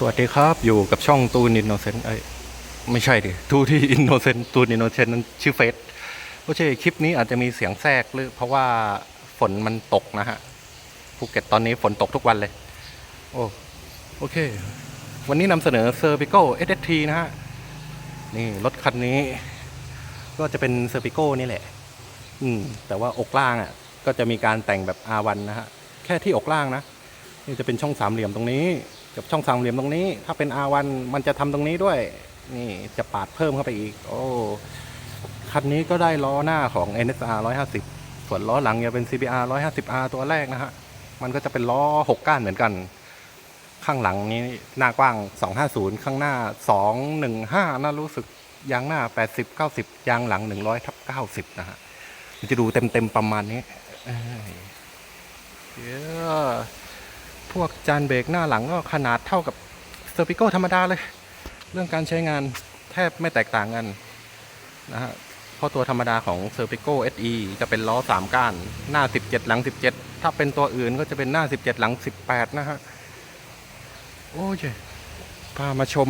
สวัสดีครับอยู่กับช่องตูนอินโนเซนต์เอ้ยไม่ใช่ดิทูที่อินโนเซนต์ตูนอินโนเซนต์นั้นชื่อเฟสโอเคคลิปนี้อาจจะมีเสียงแทรกหรือเพราะว่าฝนมันตกนะฮะภูเก็ตตอนนี้ฝนตกทุกวันเลย โอ้โอเค วันนี้นำเสนอเซอร์ปิโก้เอสทีนะฮะ นี่ รถคันนี้ ก็จะเป็นเซอร์ปิโก้นี่แหละ อืมแต่ว่าอกล่างอะ ก็จะมีการแต่งแบบ R1 นะฮะ แค่ที่อกล่างนะ นี่จะเป็นช่องสามเหลี่ยมตรงนี้ กับช่องสามเหลี่ยมตรงนี้ ถ้าเป็น R1 มันจะทำตรงนี้ด้วย นี่จะปาดเพิ่มเข้าไปอีก โอ้คันนี้ก็ได้ล้อหน้าของ NSR 150 ส่วนล้อหลังจะเป็น CBR 150R ตัวแรกนะฮะ มันก็จะเป็นล้อ 6 ก้านเหมือนกัน ข้างหลังนี้หน้ากว้าง 250 ข้างหน้า 215 น่ารู้สึกยางหน้า 80 90 ยางหลัง 100ทับ90 นะฮะ มันจะดูเต็มๆประมาณนี้เอ้ยเดี๋ยว พวกจานเบรกหน้าหลังก็ขนาดเท่ากับเซอร์ปิโกธรรมดาเลย เรื่องการใช้งานแทบไม่แตกต่างกันนะฮะเพราะตัวธรรมดาของ s e r p i c o SE จะเป็นล้อ 3 ก้าน หน้า 17 หลัง 17 ถ้าเป็นตัวอื่นก็จะเป็นหน้า 17 หลัง 18 นะฮะ โอ้ยพามาชม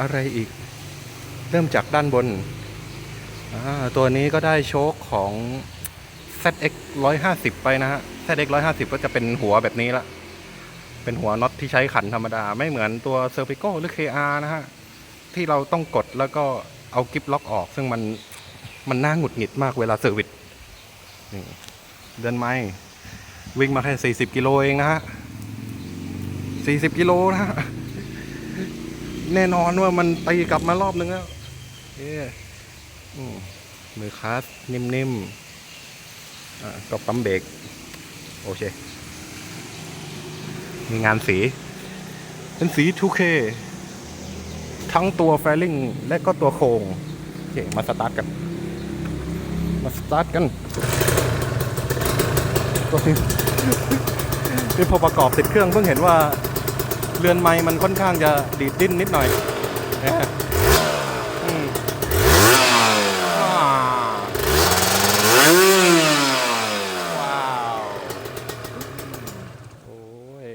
อะไรอีก เริ่มจากด้านบน ตัวนี้ก็ได้โชคของ ZX 150 ไปนะฮะ ZX 150 ก็จะเป็นหัวแบบนี้ละ เป็นหัวน็อตที่ใช้ขันธรรมดา ไม่เหมือนตัว s e r p i c o หรือ KR นะฮะ ที่เราต้องกดแล้วก็เอากิฟล็อกออก ซึ่งมันมันน่าหงุดหงิดมากเวลาเซอร์วิสเดินไม้วิ่งมาแค่ 40 กิโลเองนะฮะ 40 กิโลนะฮะ แน่นอนว่ามันตีกลับมารอบนึงแล้วเอ๊ะอืมมือคลาสนิ่มๆก็ปั๊มเบรกโอเค มีงานสี เป็นสี 2K ทั้งตัวแฟลิงและก็ตัวโครงโอเคมาสตาร์ทกัน มาสตาร์ทกันตัวนี้นี่พอประกอบติดเครื่องเพิ่งเห็นว่าเรือนไม้มันค่อนข้างจะดีดดิ้นนิดหน่อยนะอืมอ่าว้าว โอ้ย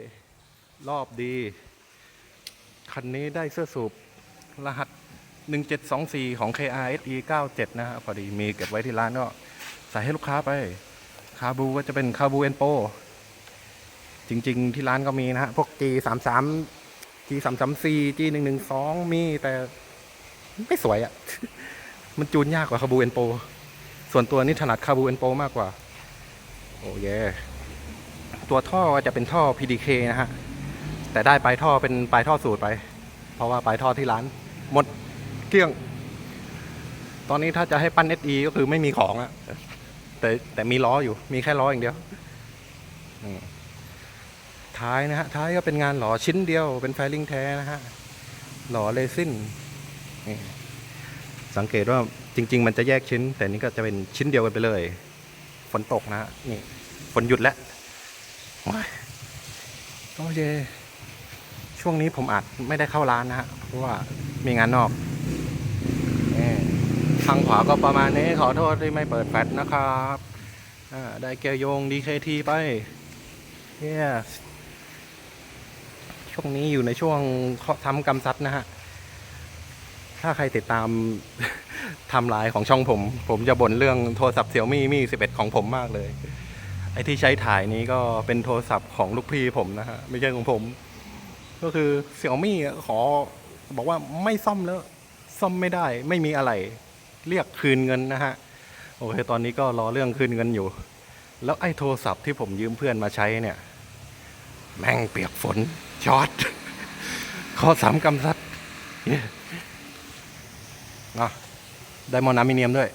รอบ ดี คันนี้ได้เสื้อสูบรหัส 1724 ของ KRSE 97 นะฮะพอดีมีเก็บไว้ที่ร้านก็ใส่ให้ลูกค้าไป คาบูก็จะเป็นคาบูเอนโป จริง ๆ ที่ร้านก็มีนะฮะ พวก G33 G334 G112 มีแต่ไม่สวยอะ่ะ มันจูนยากกว่าคาบูเอนโป ส่วนตัวนี้ถนัดคาบูเอนโปมากกว่า โอ้ยตัวท่อจะเป็นท่อ PDK นะฮะ แต่ได้ปลายท่อเป็นปลายท่อสูตรไป เพราะว่าปลายท่อที่ร้าน หมดเกลี้ยง ตอนนี้ถ้าจะให้ปั้น SE ก็คือไม่มีของอะแต่แต่มีล้ออยู่มีแค่ล้ออย่างเดียวท้ายนะฮะท้ายก็เป็นงานหล่อชิ้นเดียวเป็นไฟลิงแท้นะฮะหล่อเลซินนี่สังเกตว่าจริง ๆ มันจะแยกชิ้น แต่นี่ก็จะเป็นชิ้นเดียวกันไปเลย ฝนตกนะฮะนี่ฝนหยุดแล้วว้ยโอเค ช่วงนี้ผมอาจไม่ได้เข้าร้านนะฮะเพราะว่ามีงานนอกทางขวาก็ประมาณนี้ขอโทษที่ไม่เปิดแฟลชนะครับได้เกียร์โยง DKT ไป yes ช่วงนี้อยู่ในช่วงทำกำซัดนะฮะ ถ้าใครติดตามทำลายของช่องผม ผมจะบ่นเรื่องโทรศัพท์เสี่ยวมี่มี่11ของผมมากเลย ไอ้ที่ใช้ถ่ายนี้ก็เป็นโทรศัพท์ของลูกพี่ผมนะฮะ ไม่ใช่ของผม ก็คือเสี่ยวมี่ขอบอกว่าไม่ซ่อมแล้วซ่อมไม่ได้ไม่มีอะไร เรียกคืนเงินนะฮะ โอเค ตอนนี้ก็รอเรื่องคืนเงินอยู่ แล้วไอ้โทรศัพท์ที่ผมยืมเพื่อนมาใช้เนี่ย แม่งเปียกฝนช็อตข้อสามกำซัดนะไดมอนด์อมิเนียมด้วย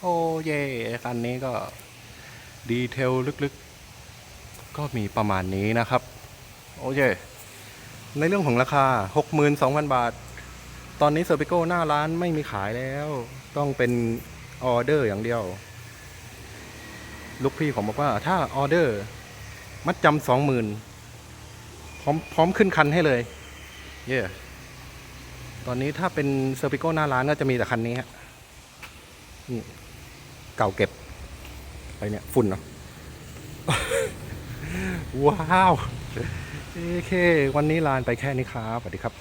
โอ้เย่คันนี้ก็ดีเทลลึกๆ ก็มีประมาณนี้นะครับ โอเค ในเรื่องของราคา 62,000 บาท ตอนนี้เซอร์ปิโก้หน้าร้านไม่มีขายแล้ว ต้องเป็นออเดอร์อย่างเดียว ลูกพี่ผมบอกว่า ถ้าออเดอร์ มัดจำสองหมื่นพร้อมพร้อมขึ้นคันให้เลย เย่ตอนนี้ถ้าเป็นเซอร์ปิโก้หน้าร้านก็จะมีแต่คันนี้ฮะนี่เก่าเก็บไปเนี่ย ฝุ่นเนาะ ว้าว โอเค วันนี้ลานไปแค่นี้ครับสวัสดีครับ